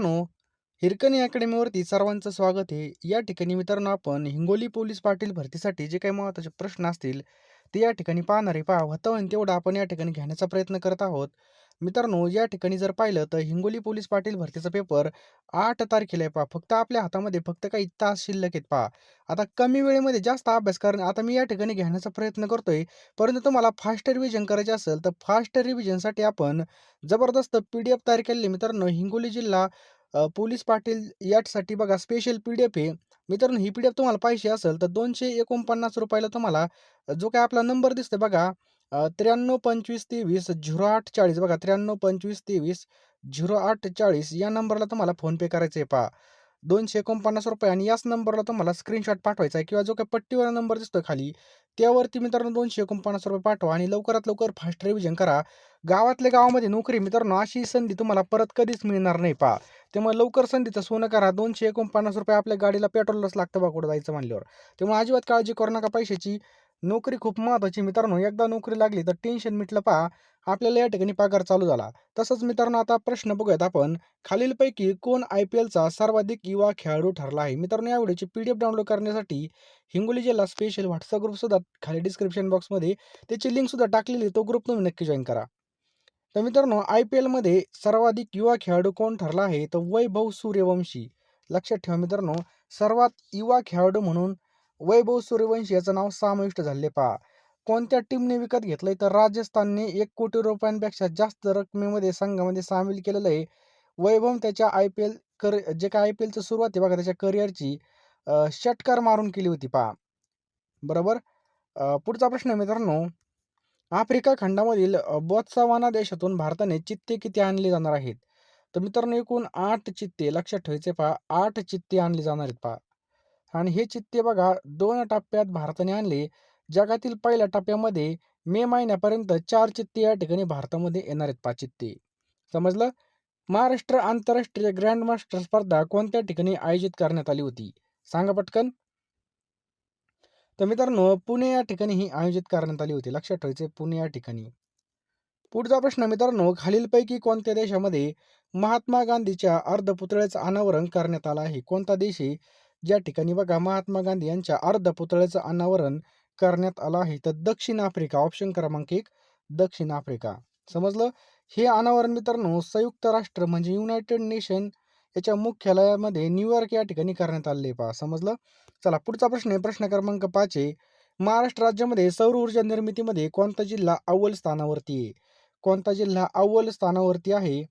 मित्रांनो हिरकणी अकॅडमीवरती सर्वांचं स्वागत आहे. या ठिकाणी मित्रांनो आपण हिंगोली पोलीस पाटील भरतीसाठी जे काही महत्त्वाचे प्रश्न असतील ते या ठिकाणी पाहणार आहे. पहा होतं आणि तेवढं आपण या ठिकाणी घेण्याचा प्रयत्न करत आहोत. मित्रांनो या ठिकाणी जर पाहिलं तर हिंगोली पोलीस पाटील भरतीचा पेपर आठ तारखेला आहे पहा. फक्त आपल्या हातामध्ये फक्त काही तास शिल्लक आहेत पहा. आता कमी वेळेमध्ये जास्त अभ्यास करणं आता मी या ठिकाणी घेण्याचा प्रयत्न करतोय. परंतु तुम्हाला फास्ट रिव्हिजन करायचे असेल तर फास्ट रिव्हिजनसाठी आपण जबरदस्त पी डी एफ तयार केलेली मित्रांनो हिंगोली जिल्हा पोलीस पाटील यासाठी बघा स्पेशल पी डी एफ आहे. मित्रांनो ही पी डी एफ तुम्हाला पाहिजे असेल तर दोनशे एकोणपन्नास रुपयाला तुम्हाला जो काय आपला नंबर दिसतोय बघा त्र्याण्णव पंचवीस तेवीस झिरो आठ चाळीस बघा त्र्याण्णव पंचवीस तेवीस झिरो आठ चाळीस या नंबरला तुम्हाला फोनपे करायचं आहे पहा. दोनशे एकोणपन्नास रुपये आणि याच नंबरला तुम्हाला स्क्रीनशॉट पाठवायचा आहे किंवा जो काही पट्टीवर नंबर दिसतो खाली त्यावरती मित्रांनो दोनशे एकोणपन्नास रुपये पाठवा आणि लवकरात लवकर फास्ट रिव्हिजन करा. गावातल्या गावामध्ये नोकरी मित्रांनो अशी संधी तुम्हाला परत कधीच मिळणार नाही पहा. त्यामुळे लवकर संधीचं सोनं करा. दोनशे एकोणपन्नास रुपये आपल्या गाडीला पेट्रोलच लागतं बा कुठं जायचं म्हणल्यावर. त्यामुळे अजिबात काळजी करू नका पैशाची. नोकरी खूप महत्त्वाची मित्रांनो. एकदा नोकरी लागली तर टेन्शन मिटलं पहा. आपल्याला या ठिकाणी पगार चालू झाला. तसंच मित्रांनो आता प्रश्न बघूयात आपण. खालीलपैकी कोण आय पी एलचा सर्वाधिक युवा खेळाडू ठरला आहे? मित्रांनो या व्हिडिओची पी डी एफ डाउनलोड करण्यासाठी हिंगोली जिल्हा स्पेशल व्हॉट्सअप ग्रुपसुद्धा खाली डिस्क्रिप्शन बॉक्समध्ये त्याची लिंकसुद्धा टाकलेली तो ग्रुप तुम्ही नक्की जॉईन करा. तर मित्रांनो आय पी एलमध्ये सर्वाधिक युवा खेळाडू कोण ठरला आहे? तर वैभव सूर्यवंशी. लक्षात ठेवा मित्रांनो सर्वात युवा खेळाडू म्हणून वैभव सूर्यवंशी याचं नाव समाविष्ट झाले पहा. कोणत्या टीमने विकत घेतलंय? तर राजस्थानने एक कोटी रुपयांपेक्षा जास्त रकमेमध्ये संघामध्ये सामील केलेलं आहे. वैभव त्याच्या आय पी एल कर जे काय आय पी एलचं सुरुवात आहे बघा त्याच्या करिअरची षटकार मारून केली होती पहा. बरोबर? पुढचा प्रश्न मित्रांनो. आफ्रिका खंडामधील बोत्सावाना देशातून भारताने चित्ते किती आणले जाणार आहेत? तर मित्रांनो एकूण आठ चित्ते लक्षात ठेवायचे पहा आठ चित्ते आणले जाणार आहेत पहा. आणि हे चित्ते बघा दोन टप्प्यात भारताने आणले. जगातील पहिल्या टप्प्यामध्ये मे महिन्यापर्यंत चार चित्ते या ठिकाणी भारतामध्ये येणार आहेत पाच चित्ते. समजलं? महाराष्ट्र आंतरराष्ट्रीय ग्रँड मास्टर स्पर्धा कोणत्या ठिकाणी आयोजित करण्यात आली होती? सांगा पटकन. तर मित्रांनो पुणे या ठिकाणी ही आयोजित करण्यात आली होती. लक्षात ठेवायचे पुणे या ठिकाणी. पुढचा प्रश्न मित्रांनो खालीलपैकी कोणत्या देशामध्ये महात्मा गांधीच्या अर्धपुतळ्याचं अनावरण करण्यात आलं आहे? कोणता देश आहे? ज्या ठिकाणी बघा महात्मा गांधी यांच्या अर्ध पुतळ्याचं अनावरण करण्यात आलं आहे. तर दक्षिण आफ्रिका ऑप्शन क्रमांक एक दक्षिण आफ्रिका. समजलं? हे अनावरण मित्रांनो संयुक्त राष्ट्र म्हणजे युनायटेड नेशन याच्या मुख्यालयामध्ये न्यूयॉर्क या ठिकाणी करण्यात आले. पहा समजलं? चला पुढचा प्रश्न आहे. प्रश्न क्रमांक पाच आहे. महाराष्ट्र राज्यामध्ये सौर ऊर्जा निर्मितीमध्ये कोणता जिल्हा अव्वल स्थानावरती आहे? कोणता जिल्हा अव्वल स्थानावरती आहे?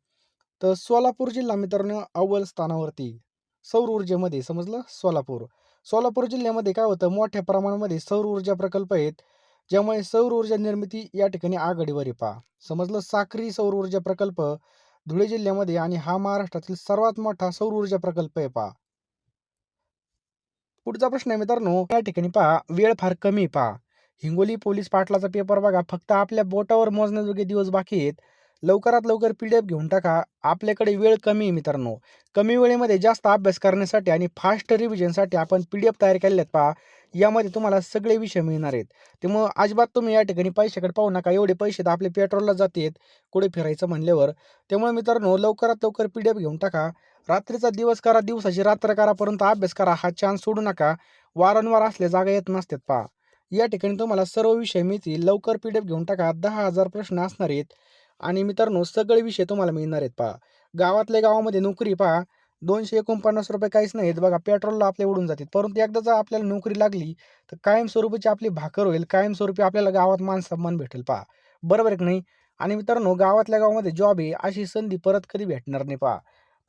तर सोलापूर जिल्हा मित्रांनो अव्वल स्थानावरती. सौर ऊर्जेमध्ये समजलं? सोलापूर. सोलापूर जिल्ह्यामध्ये काय होतं? मोठ्या प्रमाणामध्ये सौर ऊर्जा प्रकल्प आहेत ज्यामुळे सौर ऊर्जा निर्मिती या ठिकाणी आघाडीवर आहे पहा. समजलं? साखरी सौर ऊर्जा प्रकल्प धुळे जिल्ह्यामध्ये आणि हा महाराष्ट्रातील सर्वात मोठा सौर ऊर्जा प्रकल्प आहे पहा. पुढचा प्रश्न आहे मित्रांनो या ठिकाणी पहा वेळ फार कमी पहा. हिंगोली पोलीस पाटलाचा पेपर बघा फक्त आपल्या बोटावर मोजण्याजोगे दिवस बाकी आहेत. लवकरात लवकर पी डी एफ घेऊन टाका. आपल्याकडे वेळ कमी आहे मित्रांनो. कमी वेळेमध्ये जास्त अभ्यास करण्यासाठी आणि फास्ट रिव्हिजनसाठी आपण पी डी एफ तयार केले आहेत पहा. यामध्ये तुम्हाला सगळे विषय मिळणार आहेत. त्यामुळं अजिबात तुम्ही या ठिकाणी पैशाकडे पाहू नका. एवढे पैसे तर आपले पेट्रोलला जातात. कुठे फिरायचं म्हणल्यावर. त्यामुळे मित्रांनो लवकरात लवकर पी डी एफ घेऊन टाका. रात्रीचा दिवस करा दिवसाची रात्र करा परंतु अभ्यास करा. हा चान्स सोडू नका. वारंवार असल्या जागा येत नसतात पहा. या ठिकाणी तुम्हाला सर्व विषय मिळतील. लवकर पी डी एफ घेऊन टाका. दहा हजार प्रश्न असणार आहेत. आणि मित्रांनो सगळे विषय तुम्हाला मिळणार आहेत पहा. गावातल्या गावामध्ये नोकरी पहा. दोनशे एकोणपन्नास रुपये काहीच नाहीत बघा. पेट्रोलला आपले उडून जातात. परंतु एकदा जर आपल्याला नोकरी लागली तर कायमस्वरूपीची आपली भाकर होईल. कायमस्वरूपी आपल्याला गावात मान सन्मान भेटेल पहा. बरोबर आहे की नाही? आणि मित्रांनो गावातल्या गावामध्ये जॉब आहे अशी संधी परत कधी भेटणार नाही पहा.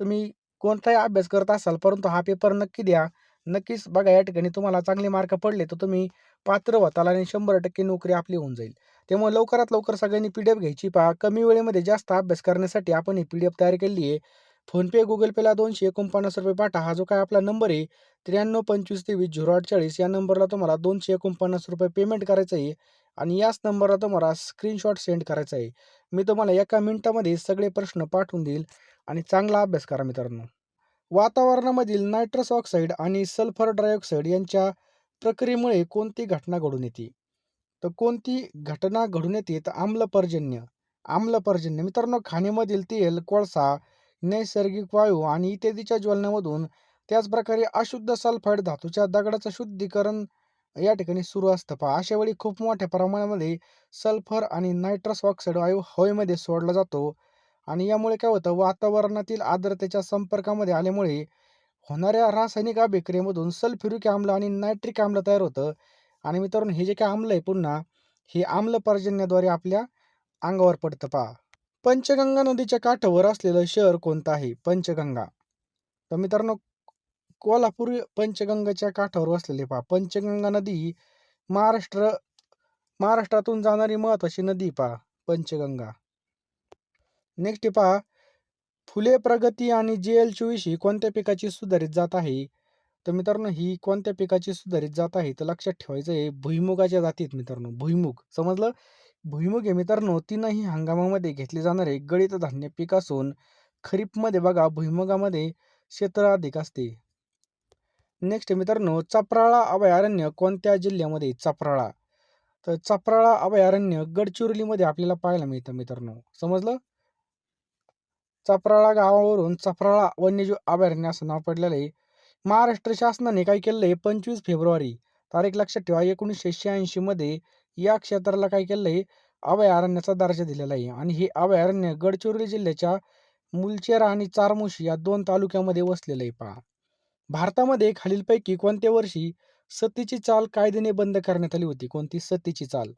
तुम्ही कोणताही अभ्यास करत असाल परंतु हा पेपर नक्की द्या. नक्कीच बघा या ठिकाणी तुम्हाला चांगले मार्क पडले तर तुम्ही पात्र होताल आणि शंभर टक्के नोकरी आपली होऊन जाईल. त्यामुळे लवकरात लवकर सगळ्यांनी पी डी एफ घ्यायची पहा. कमी वेळेमध्ये जास्त अभ्यास करण्यासाठी आपण ही पी डी एफ तयार केली आहे. फोनपे गुगल पेला दोनशे एकोणपन्नास रुपये पाठा. हा जो काय आपला नंबर आहे त्र्याण्णव पंचवीस तेवीस झिरो अठ्ठेचाळीस या नंबरला तुम्हाला दोनशे एकोणपन्नास रुपये पेमेंट करायचं आहे आणि याच नंबरला तुम्हाला स्क्रीनशॉट सेंड करायचा आहे. मी तुम्हाला एका मिनिटामध्ये सगळे प्रश्न पाठवून देईल आणि चांगला अभ्यास करा मित्रांनो. वातावरणामधील नायट्रस ऑक्साईड आणि सल्फर डायऑक्साईड यांच्या प्रक्रियेमुळे कोणती घटना घडून येते? तर कोणती घटना घडून येते? तर आम्लपर्जन्य. आम्लपर्जन्य. मित्रांनो खाणीमधील तेल कोळसा नैसर्गिक वायू आणि इत्यादीच्या ज्वलनामधून त्याचप्रकारे अशुद्ध सल्फाईड धातूच्या दगडाचं शुद्धीकरण या ठिकाणी सुरू असतं. पहा अशा वेळी खूप मोठ्या प्रमाणामध्ये सल्फर आणि नायट्रस ऑक्साईड वायू हवेमध्ये सोडला जातो आणि यामुळे काय होतं? वातावरणातील आर्द्रतेच्या संपर्कामध्ये आल्यामुळे होणाऱ्या रासायनिक अभिक्रियेमधून सल्फ्युरिक आम्ल आणि नायट्रिक आम्ल तयार होतं. आणि मित्रांनो हे जे काही आम्ल आहे पुन्हा हे आम्ल पर्जन्याद्वारे आपल्या अंगावर पडतं पहा. पंचगंगा नदीच्या काठावर असलेलं शहर कोणतं आहे? पंचगंगा. तर मित्रांनो कोल्हापूर पंचगंगाच्या काठावर वसलेले पहा. पंचगंगा नदी महाराष्ट्र महाराष्ट्रातून जाणारी महत्वाची नदी पहा पंचगंगा. नेक्स्ट पहा फुले प्रगती आणि जे एल चोवीस कोणत्या पिकाची सुधारित जात आहे? तर मित्रांनो ही कोणत्या पिकाची सुधारित जात आहे? तर लक्षात ठेवायचं आहे भुईमुगाच्या जातीत मित्रांनो भुईमुग. समजलं? भुईमुग हे मित्रांनो तीनही हंगामामध्ये घेतले जाणारे गळीत धान्य पीक असून खरीपमध्ये बघा भुईमुगामध्ये क्षेत्र अधिक असते. नेक्स्ट मित्रांनो चपराळा अभयारण्य कोणत्या जिल्ह्यामध्ये? चपराळा. तर चपराळा अभयारण्य गडचिरोलीमध्ये आपल्याला पाहायला मिळतं मित्रांनो. समजलं? चपराळा गावावरून चपराळा वन्यजीव अभयारण्य असं नाव पडलेलं आहे. महाराष्ट्र शासनाने काय केलं आहे पंचवीस फेब्रुवारी तारीख लक्षात ठेवा एकोणीसशे शहाऐंशीमध्ये या क्षेत्राला काय केलं आहे अभयारण्याचा दर्जा दिलेला आहे. आणि हे अभयारण्य गडचिरोली जिल्ह्याच्या मुलचेरा आणि चारमुशी या दोन तालुक्यामध्ये वसलेलं आहे. पहा. भारतामध्ये खालीलपैकी कोणत्या वर्षी सतीची चाल कायद्याने बंद करण्यात आली होती? कोणती? सतीची चाल.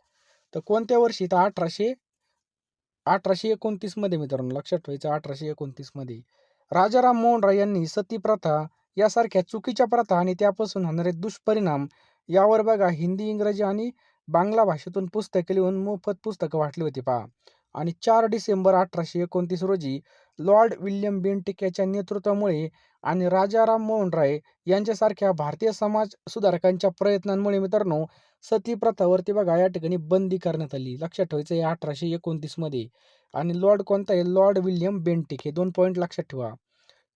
तर कोणत्या वर्षी? तर अठराशे अठराशे एकोणतीसमध्ये मित्रांनो लक्षात ठेवायचं अठराशे एकोणतीसमध्ये राजाराम मोहन राय यांनी सती प्रथा यासारख्या चुकीच्या प्रथा आणि त्यापासून होणारे दुष्परिणाम यावर बघा हिंदी इंग्रजी आणि बांगला भाषेतून पुस्तके लिहून मोफत पुस्तकं वाटली होती पहा. आणि चार डिसेंबर अठराशे एकोणतीस रोजी लॉर्ड विल्यम बेंटिक याच्या नेतृत्वामुळे आणि राजाराम मोहन राय यांच्यासारख्या भारतीय समाज सुधारकांच्या प्रयत्नांमुळे मित्रांनो सती प्रथावरती बघा या ठिकाणी बंदी करण्यात आली. लक्षात ठेवायचं आहे अठराशे एकोणतीसमध्ये आणि लॉर्ड कोणता आहे? लॉर्ड विल्यम बेंटिक हे दोन पॉईंट लक्षात ठेवा.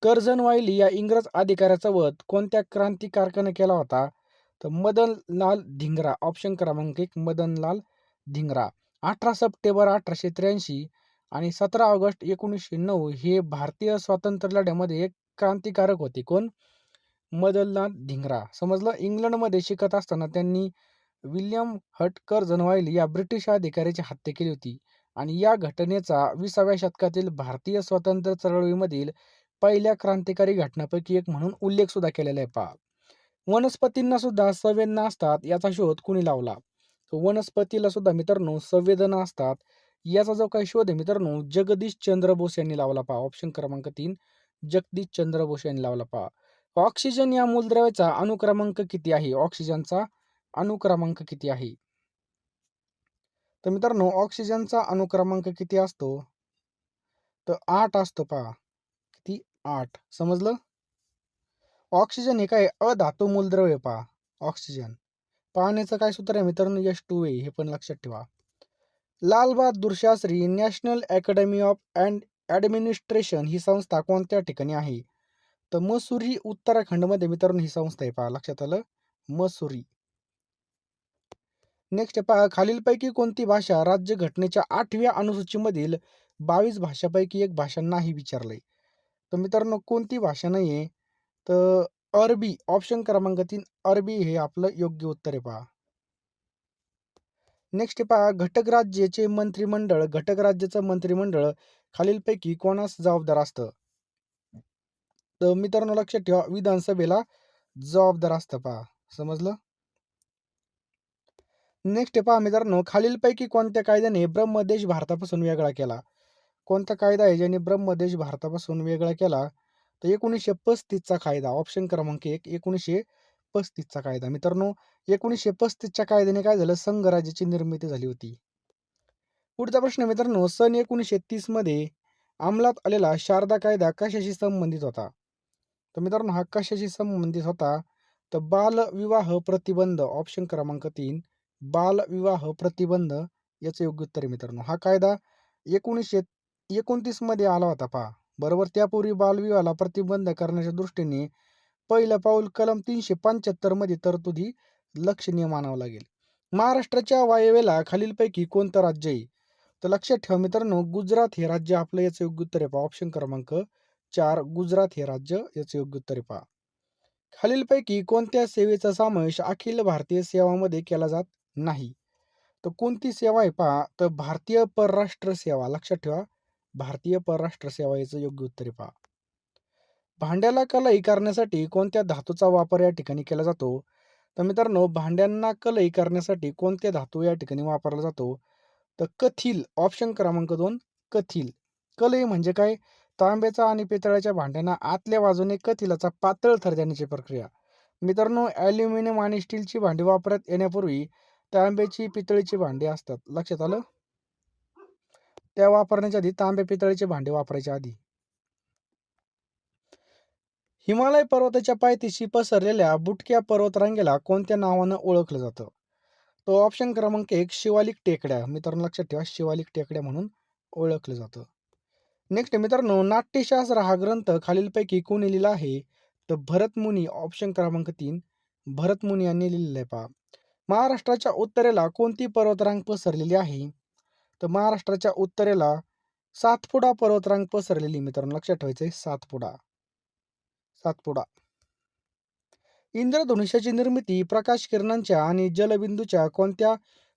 कर्झन वायली या इंग्रज अधिकाऱ्याचा वध. कोणत्या क्रांतिकारकाने केला होता? तर मदनलाल धिंगरा. ऑप्शन क्रमांक एक. मदनलाल धिंगरा. अठरा सप्टेंबर अठराशे त्र्याऐंशी आणि सतरा ऑगस्ट एकोणीसशे नऊ हे भारतीय स्वातंत्र्य लढ्यामध्ये एक क्रांतिकारक होते. कोण? मदनलाल धिंगरा. समजलं? इंग्लंडमध्ये शिकत असताना त्यांनी विल्यम हट कर्झन वायली या ब्रिटिश अधिकाऱ्याची हत्या केली होती. आणि या घटनेचा विसाव्या शतकातील भारतीय स्वातंत्र्य चळवळीमधील पहिल्या क्रांतिकारी घटनापैकी एक म्हणून उल्लेख सुद्धा केलेला आहे. पहा. वनस्पतींना सुद्धा संवेदना असतात याचा शोध कुणी लावला? वनस्पतीला सुद्धा मित्रांनो संवेदना असतात याचा जो काही शोध आहे मित्रांनो जगदीश चंद्र बोस यांनी लावला पहा. ऑप्शन क्रमांक तीन जगदीश चंद्र बोस यांनी लावला पहा. ऑक्सिजन या मूलद्रव्याचा अनुक्रमांक किती आहे? ऑक्सिजनचा अनुक्रमांक किती आहे? तर मित्रांनो ऑक्सिजनचा अनुक्रमांक किती असतो? तर आठ असतो पहा. आठ. समजलं? ऑक्सिजन हे काय अधातू मूलद्रव्य पहा ऑक्सिजन. पाण्याचं काय सूत्र आहे मित्रांनो? यश टू ए. हे पण लक्षात ठेवा. Lal Bahadur Shastri national academy of and administration ही संस्था कोणत्या ठिकाणी आहे? तर मसुरी उत्तराखंडमध्ये मित्रांनो ही संस्था आहे पहा. लक्षात आलं? मसुरी. नेक्स्ट पहा. खालीलपैकी कोणती भाषा राज्यघटनेच्या आठव्या अनुसूचीमधील बावीस भाषापैकी एक भाषा नाही विचारलंय? तर मित्रांनो कोणती भाषा नाही आहे तर अरबी ऑप्शन क्रमांक तीन अरबी हे आपलं योग्य उत्तर आहे पहा. नेक्स्ट पहा घटक राज्याचे मंत्रिमंडळ. घटक राज्याचं मंत्रिमंडळ खालीलपैकी कोणास जबाबदार असतं? तर मित्रांनो लक्षात ठेवा विधानसभेला जबाबदार असतं पहा. समजलं? नेक्स्ट पहा मित्रांनो खालीलपैकी कोणत्या कायद्याने ब्रह्मदेश भारतापासून वेगळा केला? कोणता कायदा आहे ज्याने ब्रह्मदेश भारतापासून वेगळा केला? तर एकोणीसशे पस्तीसचा कायदा ऑप्शन क्रमांक एक एकोणीसशे पस्तीसचा कायदा. मित्रांनो एकोणीसशे पस्तीसच्या कायद्याने काय झालं? संघराज्याची निर्मिती झाली होती. पुढचा प्रश्न मित्रांनो सन एकोणीसशे तीसमध्ये अंमलात आलेला शारदा कायदा कशाशी संबंधित होता? तर मित्रांनो हा कशाशी संबंधित होता? तर बाल विवाह प्रतिबंध ऑप्शन क्रमांक तीन बाल विवाह प्रतिबंध याचं योग्य उत्तर आहे मित्रांनो. हा कायदा एकोणीसशे एकोणतीसमध्ये आला होता पहा. बरोबर त्यापूर्वी बालविवाहाला प्रतिबंध करण्याच्या दृष्टीने पहिलं पाऊल कलम तीनशे पंच्याहत्तरमध्ये तरतुदी लक्षणीय मानावं लागेल. महाराष्ट्राच्या वायव्येला खालीलपैकी कोणतं राज्य आहे? तर लक्षात ठेवा मित्रांनो गुजरात हे राज्य आपलं याचं योग्य उत्तर आहे पहा. ऑप्शन क्रमांक चार गुजरात हे राज्य याचं योग्य उत्तर आहे पहा. खालीलपैकी कोणत्या सेवेचा समावेश अखिल भारतीय सेवामध्ये केला जात नाही? तर कोणती सेवा आहे पहा? तर भारतीय परराष्ट्र सेवा लक्षात ठेवा. भारतीय परराष्ट्र सेवा याचं योग्य उत्तरे पहा. भांड्याला कलई करण्यासाठी कोणत्या धातूचा वापर या ठिकाणी केला जातो? तर मित्रांनो भांड्यांना कलई करण्यासाठी कोणत्या धातू या ठिकाणी वापरला जातो? तर कथिल ऑप्शन क्रमांक दोन कथिल. कलई म्हणजे काय? तांब्याचा आणि पितळाच्या भांड्यांना आतल्या बाजूने कथिलाचा पातळ थर देण्याची प्रक्रिया. मित्रांनो ॲल्युमिनियम आणि स्टीलची भांडी वापरात येण्यापूर्वी तांब्याची पितळीची भांडी असतात. लक्षात आलं? त्या वापरण्याच्या आधी तांबे पितळीचे भांडे वापरायच्या आधी. हिमालय पर्वताच्या पायथ्याशी पसरलेल्या बुटक्या पर्वतरांगेला कोणत्या नावानं ओळखलं जातं? तो ऑप्शन क्रमांक एक शिवालिक टेकड्या. मित्रांनो लक्षात ठेवा शिवालिक टेकड्या म्हणून ओळखलं जातं. नेक्स्ट मित्रांनो नाट्यशास्त्र हा ग्रंथ खालीलपैकी कोणी लिहिला आहे? तर भरतमुनी ऑप्शन क्रमांक तीन भरतमुनी यांनी लिहिलेलं आहे पहा. महाराष्ट्राच्या उत्तरेला कोणती पर्वतरांग पसरलेली आहे? तर महाराष्ट्राच्या उत्तरेला सातपुडा पर्वतरांग पसरलेली मित्रांनो. लक्षात ठेवायचं आहे सातपुडा. सातपुडा. इंद्रधनुष्याची निर्मिती प्रकाश किरणांच्या आणि जलबिंदूच्या कोणत्या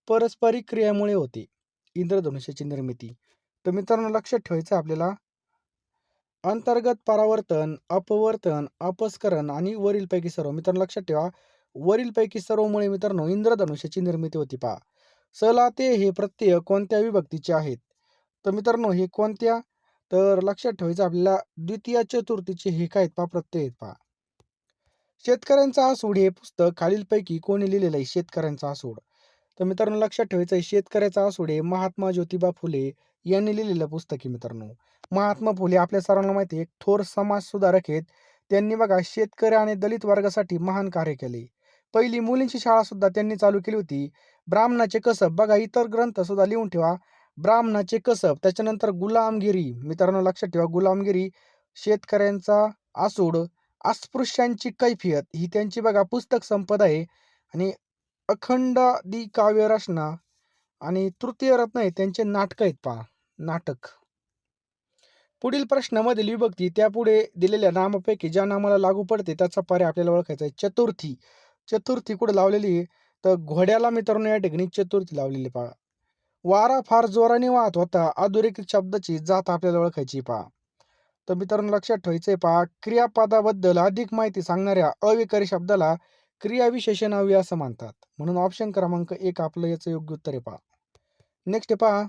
परस्परिक क्रियेमुळे होते? इंद्रधनुष्याची निर्मिती. तर मित्रांनो लक्षात ठेवायचं आपल्याला. अंतर्गत परावर्तन अपवर्तन अपस्करण आणि वरीलपैकी सर्व. मित्रांनो लक्षात ठेवा. वरीलपैकी सर्वमुळे मित्रांनो इंद्रधनुष्याची निर्मिती होती पहा. सलाते हे प्रत्यय कोणत्या विभक्तीचे आहेत? तर मित्रांनो हे कोणत्या? तर लक्षात ठेवायचं आपल्याला द्वितीय चतुर्थीचे हे काय आहेत पहा प्रत्यय आहेत पहा. शेतकऱ्यांचा आसूड हे पुस्तक खालीलपैकी कोणी लिहिलेलं आहे? शेतकऱ्यांचा आसूड. तर मित्रांनो लक्षात ठेवायचं आहे शेतकऱ्याचा आसूड हे महात्मा ज्योतिबा फुले यांनी लिहिलेलं पुस्तक आहे मित्रांनो. महात्मा फुले आपल्या सर्वांना माहिती आहे एक थोर समाज सुधारक आहेत. त्यांनी बघा शेतकरी आणि दलित वर्गासाठी महान कार्य केले. पहिली मुलींची शाळा सुद्धा त्यांनी चालू केली होती. ब्राह्मणाचे कसब. बघा इतर ग्रंथ सुद्धा लिहून ठेवा. ब्राह्मणाचे कसब. त्याच्यानंतर गुलामगिरी. मित्रांनो लक्षात ठेवा. गुलामगिरी शेतकऱ्यांचा आसूड. अस्पृश्यांची कैफियत. ही त्यांची बघा पुस्तक संपदा आहे. आणि अखंड दि काव्य रचना आणि तृतीय रत्न आहे. त्यांचे नाटक आहेत पहा. नाटक. पुढील प्रश्नामधील विभक्ती. त्यापुढे दिलेल्या नामापैकी ज्या नामाला लागू पडते त्याचा पर्याय आपल्याला ओळखायचा आहे. चतुर्थी. चतुर्थी कुठे लावलेली आहे? तर घोड्याला मित्रांनो या ठिकाणी चतुर्थी लावलेली पहा. वारा फार जोराने वाहत होता अधोरेखित शब्दाची जात आपल्याला ओळखायची पहा. तर मित्रांनो लक्षात ठेवायचंय पहा क्रियापदाबद्दल अधिक माहिती सांगणाऱ्या अविकारी शब्दाला क्रियाविशेषण हवी असं मानतात म्हणून ऑप्शन क्रमांक एक आपलं याचं योग्य उत्तर आहे पहा. नेक्स्ट पहा.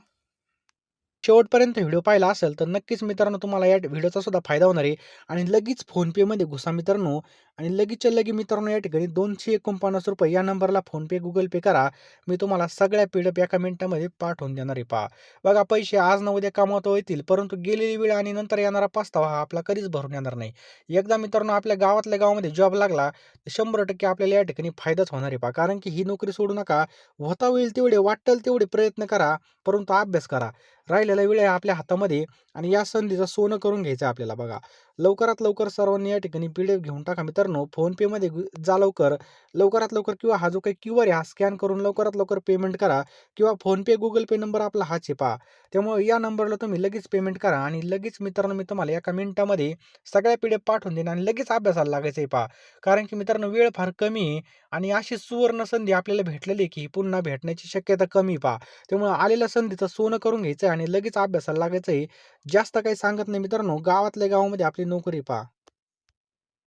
शेवटपर्यंत व्हिडिओ पाहिला असेल तर नक्कीच मित्रांनो तुम्हाला या व्हिडिओचा सुद्धा फायदा होणार आहे. आणि लगेच फोनपेमध्ये घुसा मित्रांनो. आणि लगेचच्या लगे मित्रांनो या ठिकाणी दोनशे एकोणपन्नास रुपये या नंबरला फोनपे गुगल पे करा. मी तुम्हाला सगळ्या पीडप एका मिनिटामध्ये पाठवून देणार आहे. पहा. बघा पैसे आज न उद्या कमावता येतील परंतु गेलेली वेळ आणि नंतर येणारा पस्तावा हा आपला कधीच भरून येणार नाही. एकदा मित्रांनो आपल्या गावातल्या गावामध्ये जॉब लागला तर शंभर टक्के आपल्याला या ठिकाणी फायदाच होणार आहे. पहा कारण की ही नोकरी सोडू नका. होता होईल तेवढे वाटेल तेवढे प्रयत्न करा परंतु अभ्यास करा. राहिलेला वेळ आहे आपल्या हातामध्ये आणि या संधीचं सोनं करून घ्यायचं आहे आपल्याला बघा. लवकरात लवकर सर्वांनी या ठिकाणी पी डी एफ घेऊन टाका. मित्रांनो फोनपेमध्ये जा लवकर. लवकरात लवकर किंवा हा जो काही क्यू आर आहे हा स्कॅन करून लवकरात लवकर पेमेंट करा किंवा फोनपे गुगल पे नंबर आपला हा आहे पहा. त्यामुळे या नंबरला तुम्ही लगेच पेमेंट करा आणि लगेच मित्रांनो मी तुम्हाला एका मिनिटामध्ये सगळ्या पी डी एफ पाठवून देईन आणि लगेच अभ्यासाला लागायचं आहे पहा. कारण की मित्रांनो वेळ फार कमी आहे आणि अशी सुवर्ण संधी आपल्याला भेटलेली की पुन्हा भेटण्याची शक्यता कमी पहा. त्यामुळे आलेल्या संधीचं सोनं करून घ्यायचं आहे आणि लगेच अभ्यासाला लागायचं आहे जास्त काही सांगत नाही मित्रांनो. गावातल्या गावामध्ये आपली नोकरी पहा.